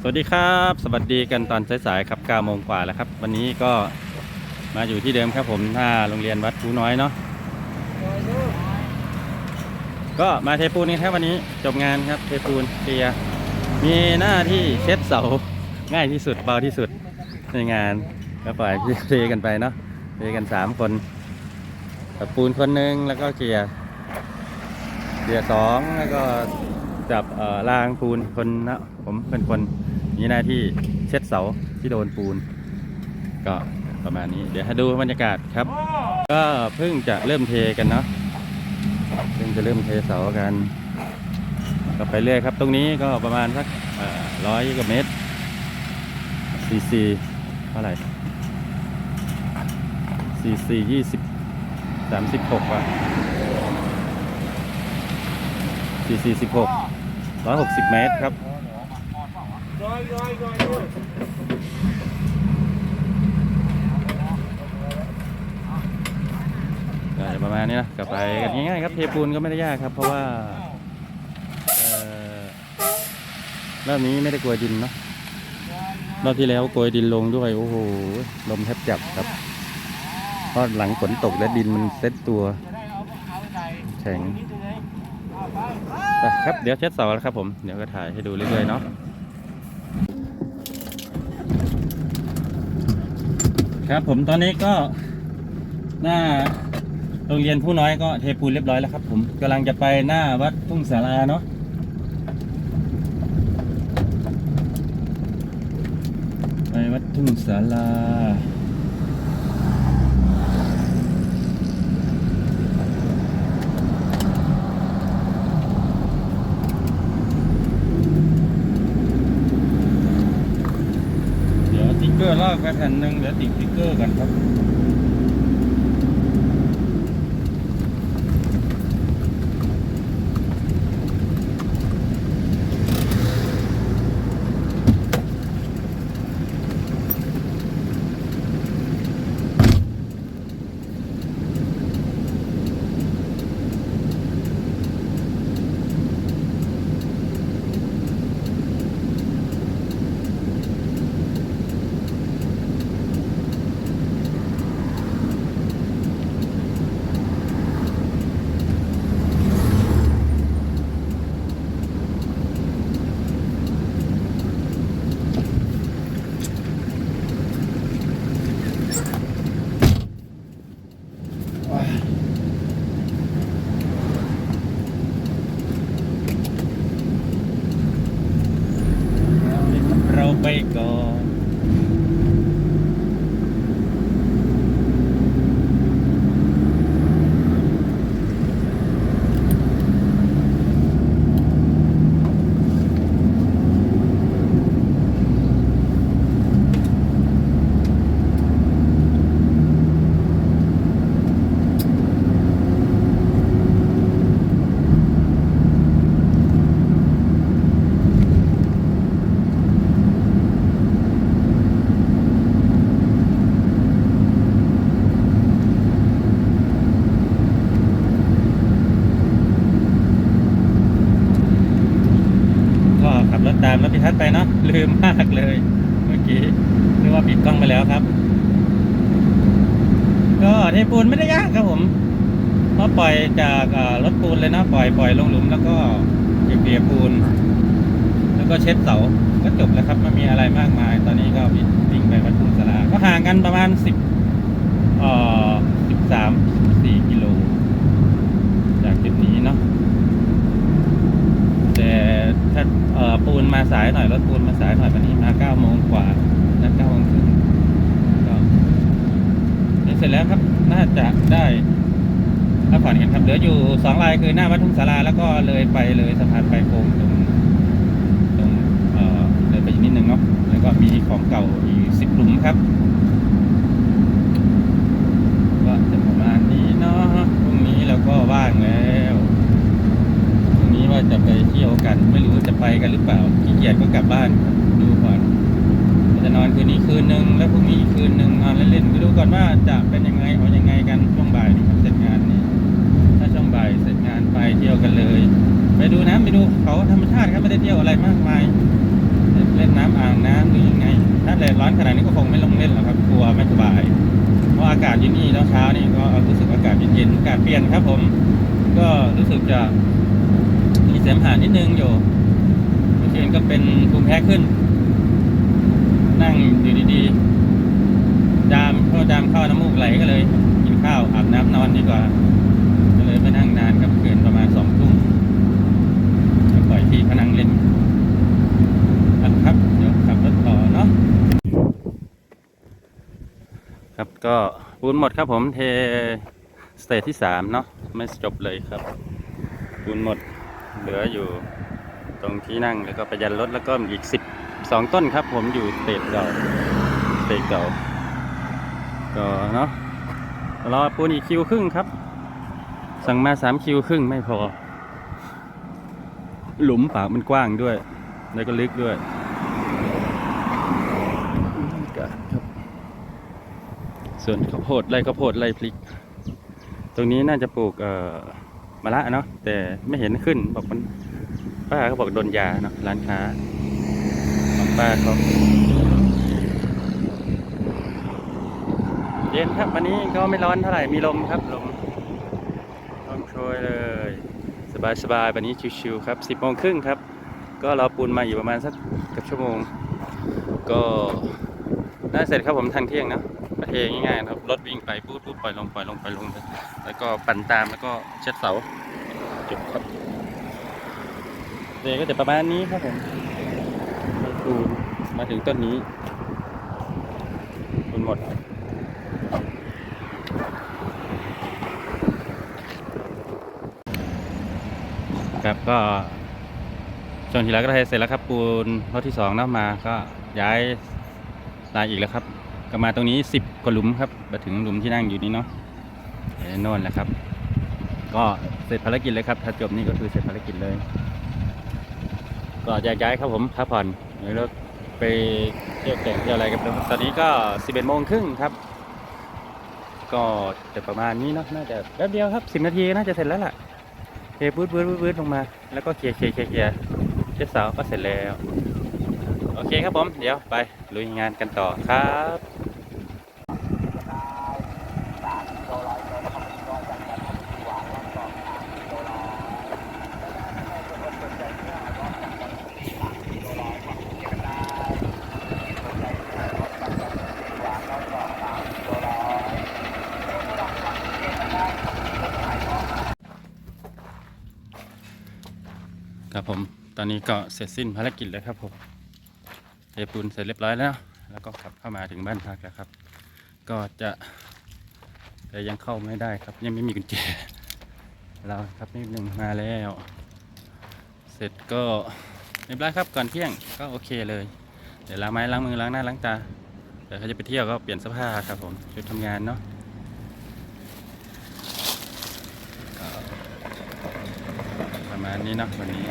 สวัสดีครับ สวัสดีกันตอนสายๆครับ9โมงกว่าแล้วครับ วันนี้ก็มาอยู่ที่เดิมครับผมหน้าโรงเรียนวัดภูน้อยเนาะก็มาเทปูนกันครับวันนี้จบงานครับเทปูนเคลียร์มีหน้าที่เช็ดเสาง่ายที่สุดเบาที่สุดในงานก็ปล่อยเทกันไปเนาะเทกันสามคนกับปูนคนหนึ่งแล้วก็เคลียร์เคลียร์สองแล้วก็ จับรางปูนคนนะผมเป็นคนมีหน้าที่เช็ดเสาที่โดนปูน ก็ประมาณนี้ เดี๋ยวให้ดูบรรยากาศครับ ก็เพิ่งจะเริ่มเทกันเนาะเพิ่งจะเริ่มเทเสากันก็ไปเรื่อยครับ ตรงนี้ก็ประมาณสักร้อยกว่าเมตรซีซีเท่าไหร่ซีซียี่สิบสามสิบหกว่ะซีซีสิบหก ร้อยหกสิบเมตรครับก็จะประมาณนี้นะกลับไปกันง่ายๆครับเทปูนก็ไม่ได้ยากครับ เพราะว่าเอ่อรอบนี้ไม่ได้กลัวดินเนาะรอบที่แล้วกลัวดินลงด้วย โอ้โห ลมแทบจับครับเพราะหลังฝนตกและดินมันเซ็ตตัวแข็ง ครับเดี๋ยวเช็ดเสาแล้วครับผมเดี๋ยวก็ถ่ายให้ดูเรื่อยๆเนาะครับผมตอนนี้ก็หน้าโรงเรียนผู้น้อยก็เทปูนเรียบร้อยแล้วครับ ผมกำลังจะไปหน้าวัดทุ่งสาราเนาะไปวัดทุ่งสาราเดี๋ยวสติ๊กเกอร์ลอกไปแผ่นหนึ่งเดี๋ยวติดสติ๊กเกอร์กันครับ เราไปก่อน ก็ขับรถตามรถพิทัศน์ไปเนาะ ลืมมากเลย เมื่อกี้นึกว่าปิดกล้องไปแล้วครับ ก็เทปูนไม่ได้ยากครับผมเพราะปล่อยจากรถปูนเลยนะปล่อยปล่อยลงหลุมแล้วก็เก็บเกียปูน แล้วก็เช็ดเสาก็จบแล้วครับไม่มีอะไรมากมาย ตอนนี้ก็วิ่งไปวัดทุ่งสลาก็ห่างกันประมาณสิบเอ่อสิบสามสี่กิโลจากจุดนี้เนาะแต่ถ้า ปูนมาสายหน่อยรถปูนมาสายหน่อยวันนี้มาเก้าโมงกว่านะเก้าโมงครึ่งก็เสร็จแล้วครับน่าจะได้พักผ่อนกันครับเหลืออยู่สองลายคือหน้าวัดทุ่งสาราแล้วก็เลยไปเลยสะพานไปโคงตรงตรงเอ่อเลยไปนิดนึงเนาะแล้วก็มีของเก่าอีกสิบหลุมครับ ก็จะประมาณนี้เนาะพรุ่งนี้เราก็ว่างแล้ว พรุ่งนี้ว่าจะไปเที่ยวกัน ไม่รู้จะไป กันหรือเปล่าขี้เกียจก็กลับบ้านดูก่อนจะนอนคืนนี้คืนหนึ่งแล้วพรุ่งนี้อีกคืนหนึ่งนอนเล่นๆไปดูก่อนว่าจะเป็นยังไงเอายังไงกันช่วงบ่ายนี่ครับเสร็จงานนี้ถ้าช่วงบ่ายเสร็จงานไปเที่ยวกันเลย ไปดูน้ำไปดูเขาธรรมชาติครับไม่ได้เที่ยวอะไรมากมายเล่นน้ำอ่างน้ำหรือยังไง ถ้าแดดร้อนขนาดนี้ก็คงไม่ลงเล่นหรอกครับกลัวไม่สบาย เพราะอากาศที่นี่เช้านี่ก็รู้สึกอากาศเย็นๆอากาศเปลี่ยนครับผม ก็รู้สึกจะมีเสมหะนิดนึงอยู่ เมื่อคืนก็เป็นภูมิแพ้ขึ้น นั่งอยู่ดีๆจามเข้าจามเข้าน้ำมูกไหลก็เลยกินข้าวอาบน้ำนอนดีกว่า ก็เลยไปนั่งนานครับเมื่อนประมาณสองทุ่มก็ปล่อยที่พนังเล่นอะครับเดี๋ยวขับรถต่อเนาะครับก็ปูนหมดครับผมเทสเตจที่สามเนาะไม่จบเลยครับปูนหมดเหลืออยู่ ตรงที่นั่งแล้วก็ไปยันรถแล้วก็อีกสิบสองต้นครับ ผมอยู่เตจเก่าเตจเก่าก็เนาะรอปูนอีกคิวครึ่งครับ สั่งมาสามคิวครึ่งไม่พอ หลุมปากมันกว้างด้วย แล้วก็ลึกด้วยส่วนข้าวโพดไร่ข้าวโพดไร่พริก ตรงนี้น่าจะปลูกเอ่อมะระเนาะแต่ไม่เห็นขึ้นบอกมัน ป้าเขาบอกโดนยาเนาะร้านค้าของป้าเขาเย็นครับวันนี้ก็ไม่ร้อนเท่าไหร่มีลมครับลมลมโชยเลย สบายสบายๆวันนี้ชิวๆครับสิบโมงครึ่งครับ ก็เราปูนมาอยู่ประมาณสักเกับชั่วโมง ก็น่าเสร็จครับผมทันเที่ยงนะประเทง่ายๆครับรถวิ่งไปปุ๊บปุ๊บปล่อยลงปล่อยลงปล่อยลงแล้วก็ปั่นตามแล้วก็เช็ดเสาจบครับ เดก็จะประมาณนี้ครับผมปูมาถึงต้นนี้ปูนหมดครับก็ช่วงที่แล้วก็ได้เสร็จแล้วครับปูนรถที่สองนาะมาก็ย้ายลายอีกแล้วครับ ก็มาตรงนี้สิบกว่าหลุมครับมาถึงหลุมที่นั่งอยู่นี้เนาะเอ่อโน่นแหละครับ ก็เสร็จภารกิจเลยครับถ้าจบนี่ก็คือเสร็จภารกิจเลย ก็แยกย้ายครับผมพักผ่อนแล้วไปเที่ยวแต่งเที่ยวอะไรกันตอนนี้ก็สิบเอ็ดโมงครึ่งครับ ก็จะประมาณนี้เนาะน่าจะแป๊บเดียวครับสิบนาทีน่าจะเสร็จแล้วล่ะเทปื๊ดปื๊ดปื๊ดปื๊ดลงมา แล้วก็เคลียร์เคลียร์เคลียร์เคลียร์เช็ดเสาก็เสร็จแล้ว โอเคครับผม เดี๋ยวไปลุยงานกันต่อครับ ครับผมตอนนี้ก็เสร็จสิ้นภารกิจแล้วครับผมเทปูนเสร็จเรียบร้อยแล้ว แล้วก็ขับเข้ามาถึงบ้านพักแล้วครับ ก็จะแต่ยังเข้าไม่ได้ครับ ยังไม่มีกุญแจเราครับนิดหนึ่งมาแล้ว เสร็จก็เรียบร้อยครับก่อนเที่ยงก็โอเคเลย เดี๋ยวล้างไม้ล้างมือล้างหน้าล้างตาเดี๋ยวเขาจะไปเที่ยวก็เปลี่ยนเสื้อผ้าครับผมชุดทำงานเนาะก็ประ มาณนี้เนาะวันนี้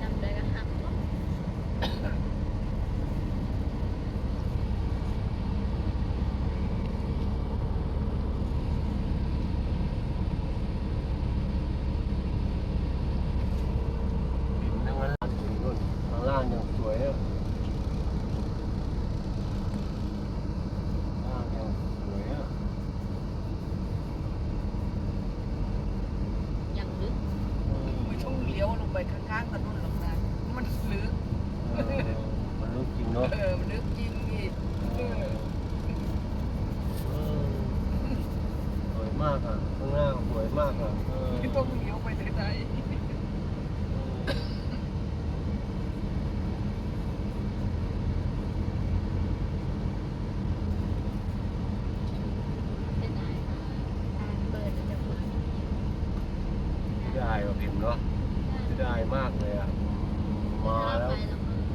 จำได้ก็หักเนาะทั้งนั้นถึงนู่นข้างล่างยังสวยเลยล่างยังสวยอะ ยังลึก ไม่ต้องเลี้ยวลงไปข้างๆถนนหรอกนะ มันลึก เออมันรู้จริงเนาะ เออ มันลึกจริงอีกเออ เออสวยมากอะข้างหน้าสวยมากอะเออ ไม่ต้องเลี้ยวไปไหน เป็นไงทางเปิดจะมา เสียดายว่ะพิมพ์เนาะเสียดายมากเลยอะมาแล้ว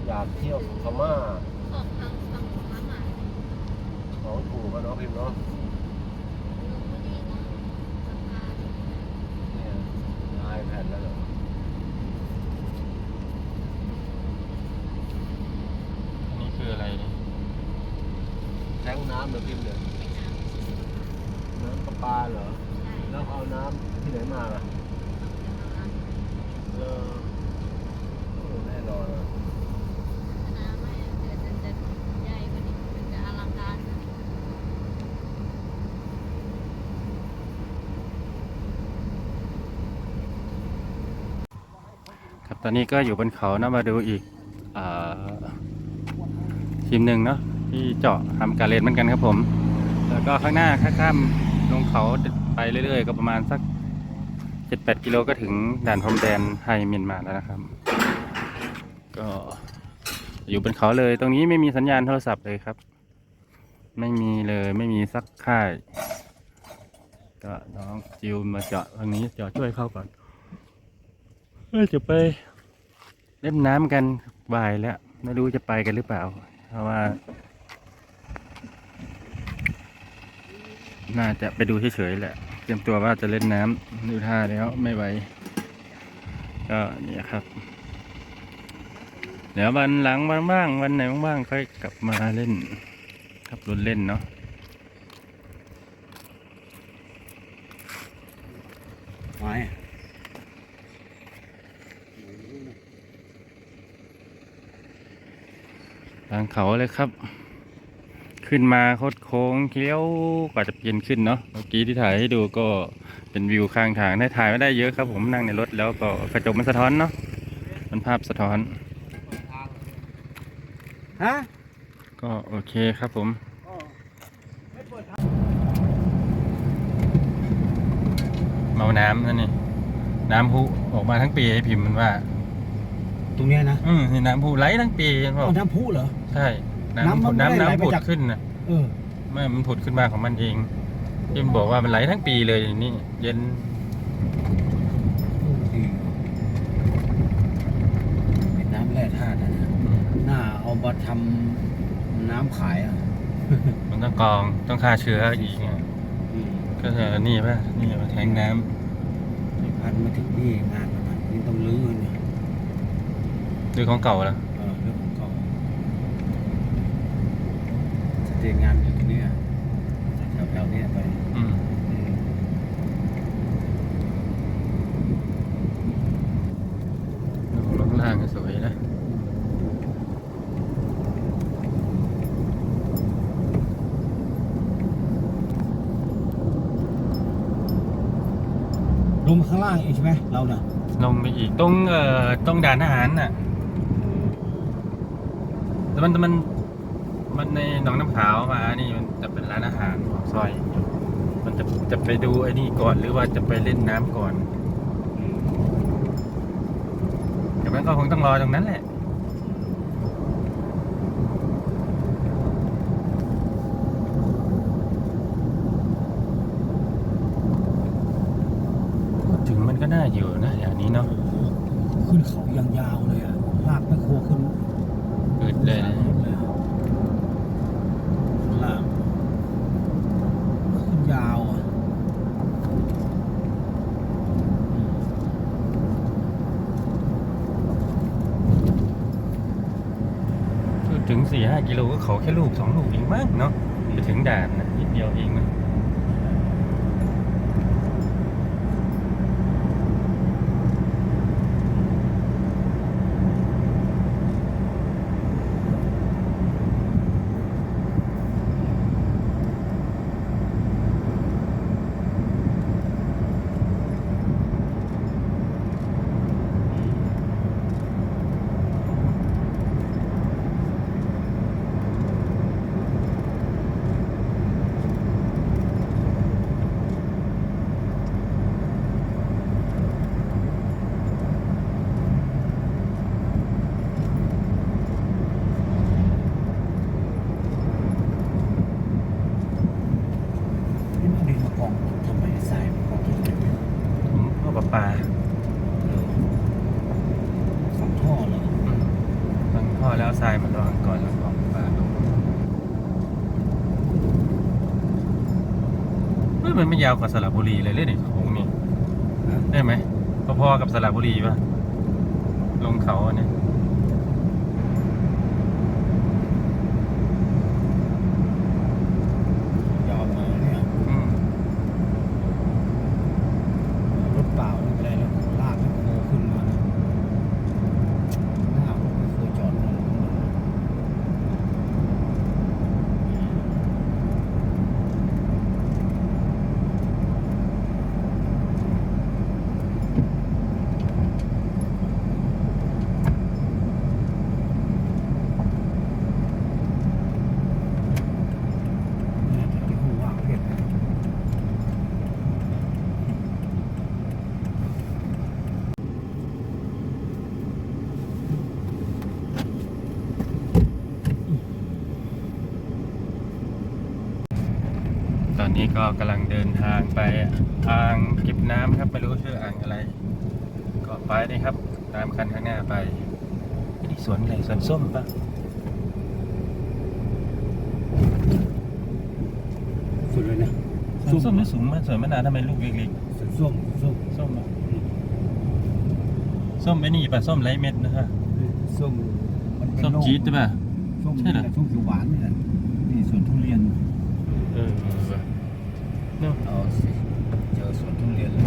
อยากเที่ยวพม่า ออกทางฝั่งพม่า ของ ถูกกันเนาะพิมพ์เนาะ ลงมาดีนะสะพาน เนี่ยลายแผ่นแล้วเหรอ อันนี้คืออะไรเนี่ย แทงน้ำเหรอพิมพ์เนี่ย ไม่น้ำ น้ำประปาเหรอ ใช่ แล้วเอาน้ำที่ไหนมาล่ะ เออโอ้แน่นอน ตอนนี้ก็อยู่บนเขานะมาดูอีกอทีมหนึ่งเนาะที่เจาะทำการเรนเหมือนกันครับผม แล้วก็ข้างหน้าข้ามลงเขาไปเรื่อย ๆ ก็ประมาณสักเจ็ดแปดกิโลก็ถึงด่านพรมแดนไทยเมียนมาแล้วนะครับ ก็อยู่บนเขาเลย ตรงนี้ไม่มีสัญญาณโทรศัพท์เลยครับ ไม่มีเลยไม่มีสักค่าย ก็น้องจิวมาเจาะทางนี้เจาะช่วยเข้าก่อนเอ้ยจะไป เล่นน้ำกันบ่ายแล้ว ไม่รู้จะไปกันหรือเปล่า เพราะว่า น่าจะไปดูเฉยๆแหละ เตรียมตัวว่าจะเล่นน้ำดูท่าแล้วไม่ไหวก็นี่ครับ เดี๋ยววันหลังว่างๆวันไหนว่างๆค่อยกลับมาเล่นขับรถเล่นเนาะไม้ ทางเขาเลยครับ ขึ้นมาโคดโค้งเคี้ยวกว่าจะเย็นขึ้นเนาะเมื่อกี้ที่ถ่ายให้ดูก็เป็นวิวข้างทางได้ถ่ายไม่ได้เยอะครับ ผมนั่งในรถแล้วก็กระจกมันสะท้อนเนาะมันภาพสะท้อนฮะก็โอเคครับผมเมาน้ำนั่นนี่น้ำพุออกมาทั้งปีไอ้พิมพ์มันว่าต รงเนี้ยนะอืมนี่น้ำพุไหลทั้งปีเห็นบอกเอาน้ำพุเหรอ ใช่น้ำน้ำมัผุนดไม่ได้น้ำไหลน้ำมาผุดจาก ขึ้นนะเออไม่มันผุดขึ้นมาของมันเองพิมพ์บอกว่ามันไหลทั้งปีเลยนี่เย็นเป็นน้ำแร่ธาตุนะเนี่ยน่าเอามาทำน้ำขายอะมันต้องกรองต้องฆ่าเชื้ออีกไงอืมก็จะนี่ป่ะนี่มาแทงน้ไอ้พันมาถึงนี่งานมันอะนี่ต้องลื้อเลยเนี่ยำด้วยของเก่าแล้วเออเรื่องของเขาสเตย์งานอยู่ที่เนี่ยแถวแถวๆเนี้ยไปอืมอืมลงล่างก็สวยนะลงมาข้างล่างอีกใช่ไหมเราเนี่ยลงไปอีกตรงเอ่อตรงด่านทหารน่ะแต่ มันมันมันในหนองน้ำขาวมา นี่มันจะเป็นร้านอาหารซอย มันจะจะไปดูไอ้นี่ก่อนหรือว่าจะไปเล่นน้ำก่อนแต่มันก็คงต้องรอตรงนั้นแหละถึงมันก็น่าอยู่นะอย่างนี้เนาะขึ้นเขายาวๆเลยอะลากแม่ครขึ้น เลยนะเลยอะข้างล่างขึ้นยาวอะอืมพูดถึงสี่ห้ากิโลก็เขาแค่ลูกสองลูกเองมั้งเนาะจะถึงด่านนะนิดเดียวเองนะนี่มันเอาดินมากองทำไมทรายมากองที่เก็บเนี่ย ผมพ่อประปา ฝังท่อเหรอ อืมฟังพ่อแล้วทรายมาลองก่อนแล้วก็ประปาลงเฮ้ ยาวกว่าสระบุรีเลยเลยนี่โค้งนี่ได้ไหมพอๆกับสระบุรีป่ะลงเขาอันเนี้ยาวมาเนี่ย อืม รถเปล่าไม่เป็นไรแล้วลากแม่ครัวขึ้นมานะหน้ารถแม่ครัวจอดตรงนั้นเลย ก็กำลังเดินทางไปอ่างเก็บน้ำครับไม่รู้ชื่ออ่างอะไร ก็ไปนี่ครับ ตามคันข้างหน้าไปนี่สวนอะไรสวนส้มปะสุดเลยนะสวนส้มนี่สูงมากสวนมะนาวทำไมลูกเล็กสุดส้มส้มๆส้มเนอะส้มไอ้นี่ปะส้มไร้เม็ดนะฮะส้มมันเป็นส้มโรคจี๊ดใช่ปะส้มใช่เหรอส้มเขียวหวานนี่แหละนี่สวนทุเรียนเออ เนอะเอาสิเจอสวนทุเรียนเลย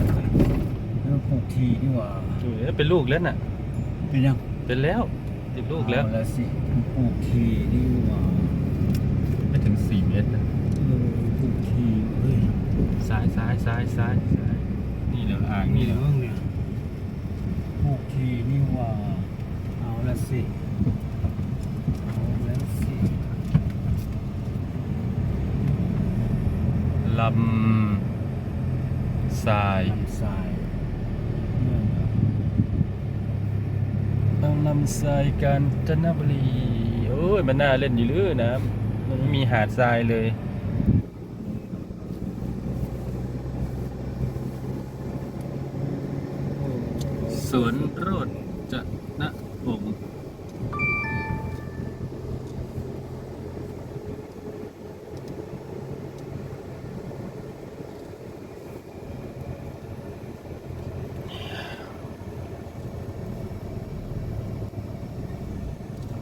แล้วปลูกทีนี่หว่าเออเป็นลูกแล้วน่ะ เป็นยังเป็นแล้วติดลูกแล้ว เอาแล้วสิปลูกทีนี่หว่าไม่ถึงสี่เมตรนะเออปลูกทีเฮ้ยซ้ายซ้ายซ้ายซ้ายซ้ายนี่เดี๋ยวอ่างนี่นี่เหรเดี๋ยวอเนี่ยปลูกทีนี่หว่าเอาแล้วสิเอาแล้วสิ ลำทรายลำทรายเนี่ยนะต้องลำทรายกาญจนบุรีโอ้ยมันน่าเล่นอยู่หรือน้ำมันไม่มีหาดทรายเลยสวนโรดจะนะผม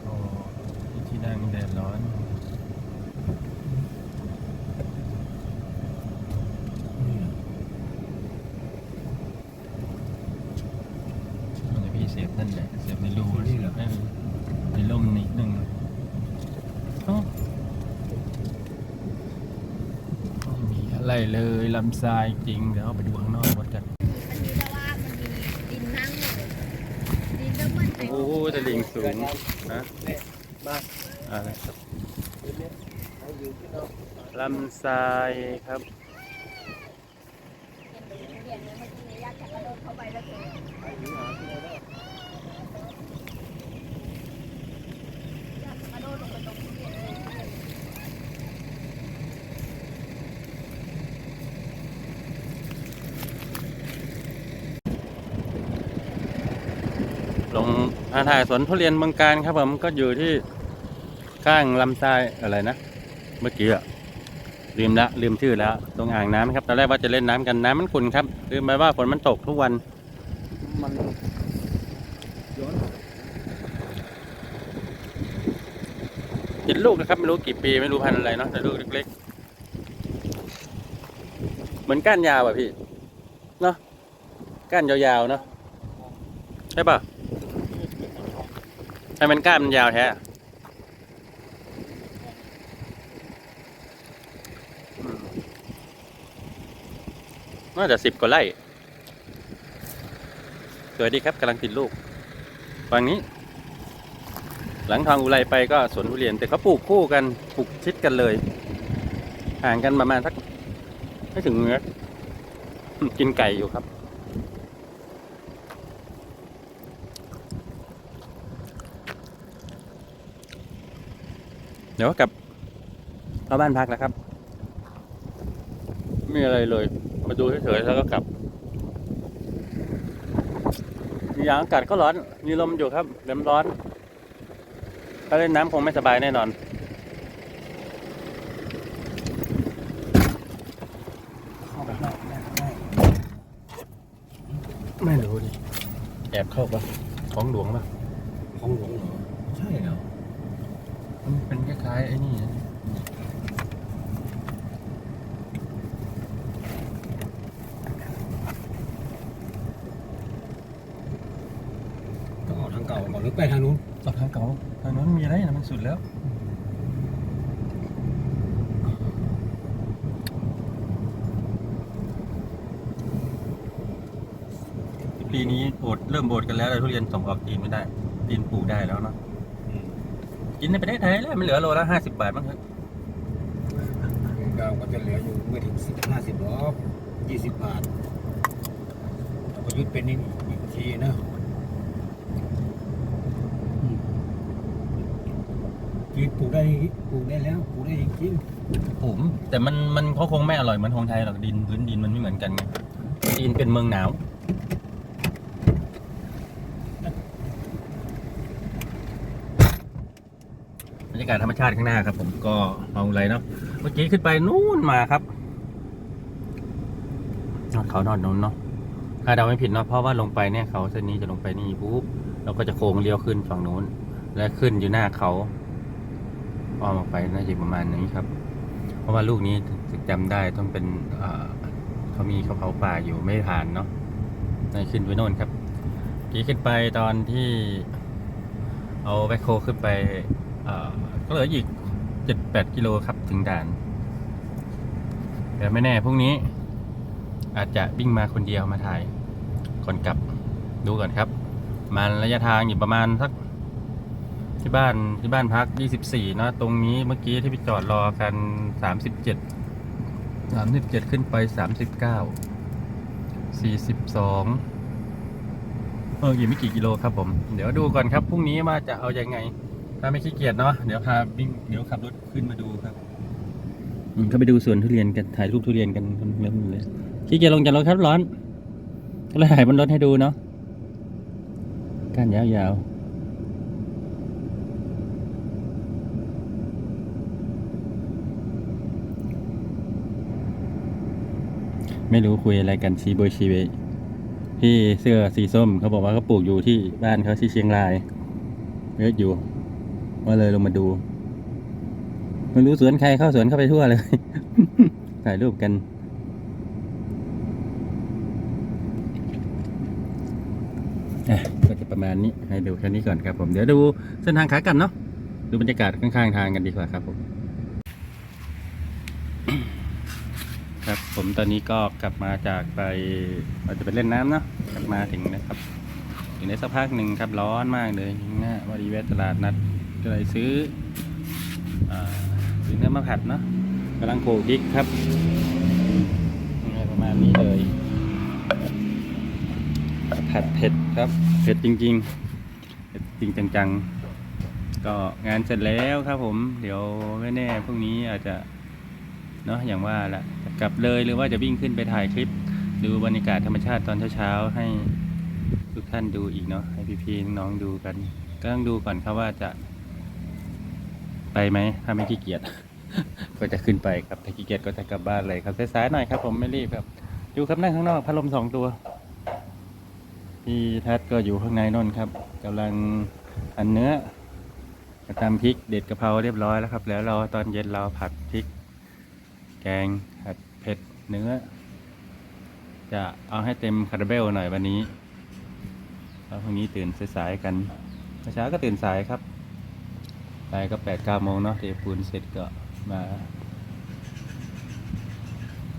โอ้ที่ที่นั่งแดดร้อนอันนี้พี่เสียบนั่นแหละเสียบในรูนี่เหรอในร่มนิดนึงเอ้า ไม่มีอะไรเลยลำทรายจริง เดี๋ยวเอาไปดูข้างนอกหมดกัน มันมีแต่ว่ามันมีดินนั่งเลยดินก็มันเป็นโอ้โหตะลิงสูงฮะมาอะไรครับเอาอยู่ที่เราลำทรายครับ เรียนเลยเมื่อกี้อยากจะกระโดดเข้าไปแล้วเจอ ไปอยู่หาที่เราได้ อยากจะกระโดดลงไปตรงเรียนเลย ลงอาถ่ายสวนทุเรียนเมืองการครับผมก็อยู่ที่ข้างลำทรายอะไรนะ เมื่อกี้อะลืมละลืมชื่อแล้ว ตรงอ่างน้ำครับตอนแรกว่าจะเล่นน้ำกันน้ำมันขุ่นครับลืมไปว่าฝนมันตกทุกวันมันย้อนติดลูกนะครับไม่รู้กี่ปีไม่รู้พันธุ์อะไรเนาะแต่ลูกเล็กๆ เหมือนก้านยาวอะพี่เนาะก้านยาวๆเนาะใช่ป่ะ ใช่มันก้านมันยาวแท้น่าจะสิบกว่าไร่สวยดีครับกำลังติดลูกฝั่งนี้ หลังทางอุไรไปก็สวนทุเรียน แต่เขาปลูกคู่กันปลูกชิดกันเลย ห่างกันประมาณสักไม่ถึงเมตรกินไก่อยู่ครับ เดี๋ยวกลับเข้าบ้านพักแล้วครับ ไม่มีอะไรเลย มาดูเฉยๆแล้วก็กลับมีอย่างอากาศก็ร้อน มีลมอยู่ครับเดี๋ยวมันร้อน ถ้าเล่นน้ำคงไม่สบายแน่นอนเข้าไปได้ได้ได้ไม่รู้ดิ แอบเข้าปะท้องหลวงปะ ของหลวงเหรอใช่เหรอ มันเป็นคล้ายๆไอ้นี่นะ ต้องออกทางเก่าก่อนหรือไปทางนู้น ออกทางเก่าทางนั้นมีอะไรนะมัน สุดแล้ว ปีนี้โอดเริ่มโอดกันแล้วแต่ทุเรียนส่งออกจีนไม่ได้จีนปลูกได้แล้วเนาะกินในประเทศไทยแล้วมันเหลือโลละห้าสิบบาทมั้งครับเราก็จะเหลืออยู่ไม่ถึงสิบห้าสิบหรอกยี่สิบบาทเราก็ยึดเป็นอีกอีกทีนะอืม กิ นปลูกได้ปลูกได้แล้วปลูกได้จริงผมแต่มันมันเขาคงไม่อร่อยเหมือนของไทยหรอกดินพื้นดินมันไม่เหมือนกันไงจีนเป็นเมืองหนาวบรรยากาศธรรมชาติข้างหน้าครับ ผมก็มองอะไรเนาะเมื่อกี้ขึ้นไปนู่นมาครับนอดเขานอดนนเนาะถ้าเดาไม่ผิดเนาะเพราะว่าลงไปเนี่ยเขาเส้นนี้จะลงไปนี่ปุ๊บเราก็จะโค้งเลี้ยวขึ้นฝั่งนู้น และขึ้นอยู่หน้าเขา อ้อมออกไปน่าจะประมาณนี้ครับ เพราะว่าลูกนี้ถึงจำได้ต้องเป็นเขามีเขาเผาป่าอยู่ไม่ผ่านเนาะในขึ้นไปโน่นครับกี้ขึ้นไปตอนที่เอาแบคโคขึ้นไปก็เหลืออีกเจ็ดแปดกิโลครับถึงด่านแต่ไม่แน่พรุ่งนี้ อาจจะวิ่งมาคนเดียวมาถ่ายก่อนกลับดูก่อนครับ มันระยะทางอยู่ประมาณสัก ที่บ้านที่บ้านพัก 24 เนอะตรงนี้เมื่อกี้ที่ไปจอดรอกัน 37 37 ขึ้นไป 39 42เอออีกไม่กี่กิโลครับผม เดี๋ยวดูก่อนครับพรุ่งนี้ว่าจะเอายังไง ถ้าไม่ขี้เกียจเนาะเดี๋ยวพาวิ่งเดี๋ยวขับรถขึ้นมาดูครับอืมเข้าไปดูสวนทุเรียนกันถ่ายรูปทุเรียนกันเริ่มเลยขี้เกียจลงจากรถครับร้อนก็เลยถ่ายบนรถให้ดูเนาะก้านยาวๆ ไม่รู้คุยอะไรกันชีเบอร์ชีเวพี่เสื้อสีส้มเขาบอกว่าเขาปลูกอยู่ที่บ้านเขาที่เชียงรายเยอะอยู่ก็เลยลงมาดูไม่รู้สวนใครเข้าสวนเข้าไปทั่วเลย ถ่ายรูปกันอ่ก็จะประมาณนี้ให้ดูแค่นี้ก่อนครับผม เดี๋ยวดูเส้นทางขากลับเนาะดูบรรยากาศข้างๆทางกันดีกว่าครับผม ครับ ผมตอนนี้ก็กลับมาจากไปเราจะไปเล่นน้ำเนาะกลับมาถึงนะครับถึงในสักพักหนึ่งครับร้อนมากเลยน้าวันดีเวสตลาดนัดก็เลยซื้อซื้อเนื้อมาผัดเนาะกำลังโขกดิกครับประมาณนี้เลยผัดเผ็ดครับเผ็ดจริงๆเผ็ดจริงจังๆก็งานเสร็จแล้วครับผม เดี๋ยวไม่แน่พรุ่งนี้อาจจะ เนาะอย่างว่าแหละกลับเลยหรือว่าจะวิ่งขึ้นไปถ่ายคลิป ดูบรรยากาศธรรมชาติตอนเช้าๆให้ทุกท่านดูอีกเนาะให้พี่ๆน้องๆดูกันก็ต้องดูก่อนครับว่าจะ ไปไหมถ้าไม่ขี้เกียจก็จะขึ้นไปครับถ้าขี้เกียจก็จะกลับบ้านเลยครับสายๆหน่อยครับ ผมไม่รีบครับ อยู่ครับนั่งข้างนอกพัดลมสองตัวพี่ทัศก็อยู่ข้างในนนครับกำลังอันเนื้อตามพริกเด็ดกะเพราเรียบร้อยแล้วครับ แล้วเราตอนเย็นเราผัดพริก แกงผัดเผ็ดเนื้อ จะเอาให้เต็มคาราเบลหน่อยวันนี้แล้วพรุ่งนี้ตื่นสายๆกันเมื่อเช้าก็ตื่นสายครับสายก็แปดเก้าโมงเนาะเทปูนเสร็จก็มา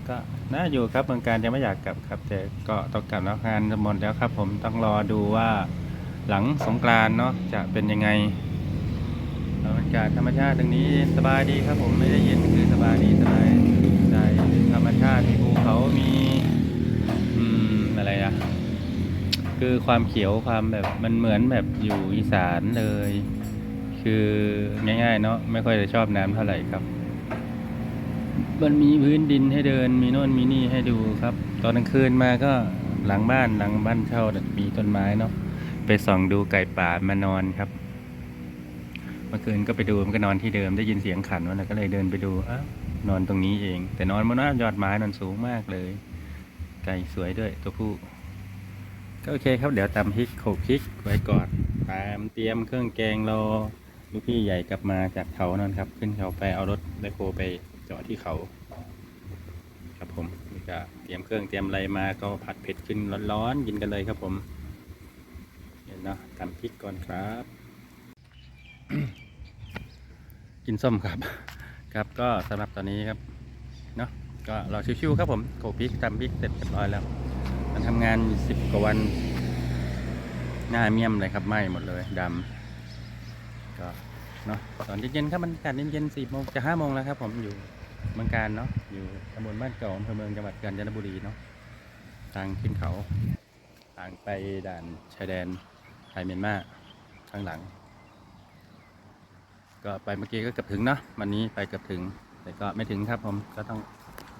ก็น่าอยู่ครับเมืองการยังไม่อยากกลับครับ แต่ก็ต้องกลับแล้วงานหมดแล้วครับ ผมต้องรอดูว่าหลังสงกรานเนาะจะเป็นยังไง บรรยากาศธรรมชาติตรงนี้สบายดีครับผมไม่ได้เย็นคือสบายดีสบายใจธรรมชาติมีภูเขามีอืมอะไรอะคือความเขียวความแบบมันเหมือนแบบอยู่อีสานเลย คือง่ายๆเนาะไม่ค่อยจะชอบน้ำเท่าไหร่ครับ มันมีพื้นดินให้เดิน มีโน่นมีนี่ให้ดูครับ ตอนกลางคืนมาก็หลังบ้านหลังบ้านเช่ามีต้นไม้เนาะไปส่องดูไก่ป่ามานอนครับ มื่อคืนก็ไปดูมันก็นอนที่เดิมได้ยินเสียงขันมันก็เลยเดินไปดูอ้าวนอนตรงนี้เอง แต่นอนบนยอดไม้นอนสูงมากเลย ไก่สวยด้วยตัวผู้ ก็โอเคครับเดี๋ยวตำพริกโขกพริกไว้ก่อนตามเตรียมเครื่องแกงรอลูกพี่ใหญ่กลับมาจากเขานั่นครับ ขึ้นเขาไปเอารถไบโคไปจอดที่เขา ครับผมนี่ก็เตรียมเครื่องเตรียมอะไรมาก็ผัดเผ็ดขึ้นร้อนๆกินกันเลยครับผมเดี๋ยวนะตำพริกก่อนครับ กินส้มครับ ครับก็สำหรับตอนนี้ครับเนาะก็เราชิวๆครับผมโกพิกตำพริกเสร็จเรียบร้อยแล้ว มันทำงานสิบกว่าวัน หน้าเมี่ยมเลยครับไหม้หมดเลยดำก็เนาะตอนเย็นๆครับบรรยากาศเย็นๆสี่โมงจะห้าโมงแล้วครับ ผมอยู่เมืองการเนาะอยู่ตำบลบ้านเก่าอำเภอเมืองจังหวัดกาญจนบุรีเนาะทางขึ้นเขา ทางไปด่านชายแดนไทยเมียนมาข้างหลัง ก็ไปเมื่อกี้ก็เกือบถึงเนาะวันนี้ไปเกือบถึง แต่ก็ไม่ถึงครับผมก็ต้อง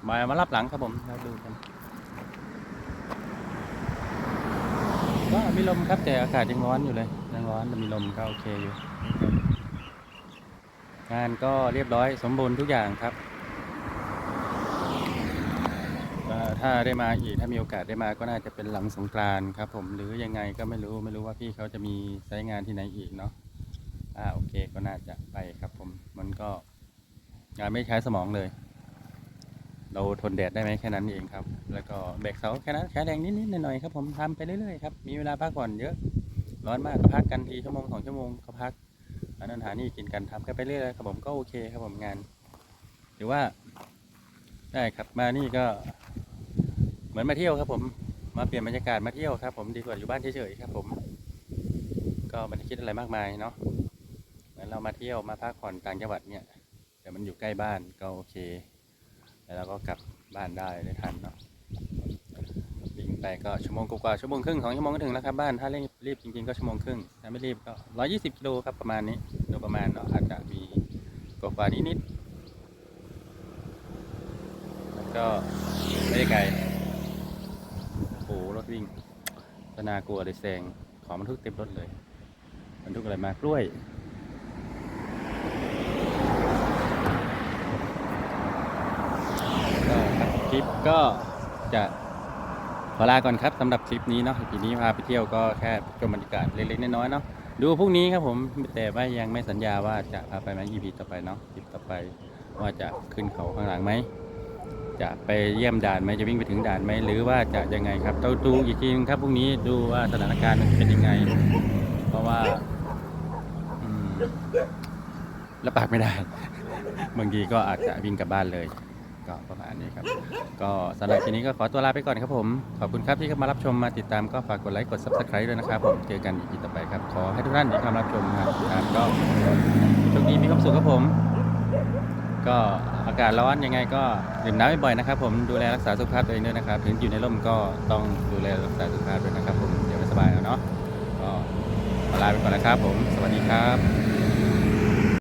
มามารับหลังครับผมแล้วดูกันก็มีลมครับแต่อากาศยังร้อนอยู่เลยยังร้อนแต่มีลมก็โอเคอยู่งานก็เรียบร้อยสมบูรณ์ทุกอย่างครับถ้าได้มาอีกถ้ามีโอกาสได้มาก็น่าจะเป็นหลังสงกรานครับผมหรือยังไงก็ไม่รู้ไม่รู้ว่าพี่เขาจะมีไซต์งานที่ไหนอีกเนาะ เคก็น่าจะไปครับผม มันก็งานไม่ใช้สมองเลย เราทนแดดได้ไหมแค่นั้นเองครับ แล้วก็แบกเสาแค่นั้นใช้แรงนิดๆหน่อยๆครับผมทำไปเรื่อยๆครับ มีเวลาพักผ่อนเยอะ ร้อนมากก็พักกันทีชั่วโมงสองชั่วโมงก็พักอันนั้นหานี่กินกันทำกันไปเรื่อยๆครับผมก็โอเคครับผมงานหรือว่าได้ครับมานี่ก็ เหมือนมาเที่ยวครับผม มาเปลี่ยนบรรยากาศมาเที่ยวครับผมดีกว่าอยู่บ้านเฉยๆครับผม ก็ไม่ได้คิดอะไรมากมายเนาะ เหมือนเรามาเที่ยวมาพักผ่อนต่างจังหวัดเนี่ยแต่มันอยู่ใกล้บ้านก็โอเค แล้วเราก็กลับบ้านได้ได้ทันเนาะวิ่งไปก็ชั่วโมงกว่าชั่วโมงครึ่งสองชั่วโมงก็ถึงแล้วครับบ้านถ้าเร่งรีบจริงๆก็ชั่วโมงครึ่งถ้าไม่รีบก็ร้อยยี่สิบกิโลครับประมาณนี้โดยประมาณเนาะอาจจะมีกว่าๆนิดแล้วก็ไม่ได้ไกลโอ้โหรถวิ่งก็น่ากลัวเลยแซงของบรรทุกเต็มรถเลยบรรทุกอะไรมากล้วยก็ครับค ลิปก็จะขอลาก่อนครับสำหรับคลิปนี้เนาะทีนี้พาไปเที่ยวก็แค่ชมบรรยากาศเล็กๆน้อยๆเนาะดูพรุ่งนี้ครับผมแต่ว่ายังไม่สัญญาว่าจะพาไปไหม EP ต่อไปเนาะคลิปต่อไปว่าจะขึ้นเขาข้างหลังไหมจะไปเยี่ยมด่านไหมจะวิ่งไปถึงด่านไหมหรือว่าจะยังไงครับเราดูอีกทีนึงครับพรุ่งนี้ดูว่าสถานการณ์มันเป็นยังไง เพราะว่าอืมแล้วปากไม่ได้ บางทีก็อาจจะวิ่งกลับบ้านเลย ก็ประมาณนี้ครับ ก็สำหรับทีนี้ก็ขอตัวลาไปก่อนครับผม ขอบคุณครับที่เข้ามารับชมมาติดตามก็ฝากกดไลค์กด subscribe ด้วยนะครับผมเจอกันอีกต่อไปครับ ขอให้ทุกท่านที่เข้ามรับชมนะครับก็โชคดีมีความสุขครับผม ก็อากาศร้อนยังไงก็ดื่มน้ำบ่อยๆนะครับ ผมดูแลรักษาสุขภาพตัวเองด้วยนะครับถึงอยู่ในร่มก็ต้องดูแลรักษาสุขภาพด้วยนะครับ ผมเดี๋ยวไม่สบายเอาเนาะก็ลาไปก่อนนะครับผม สวัสดีครับ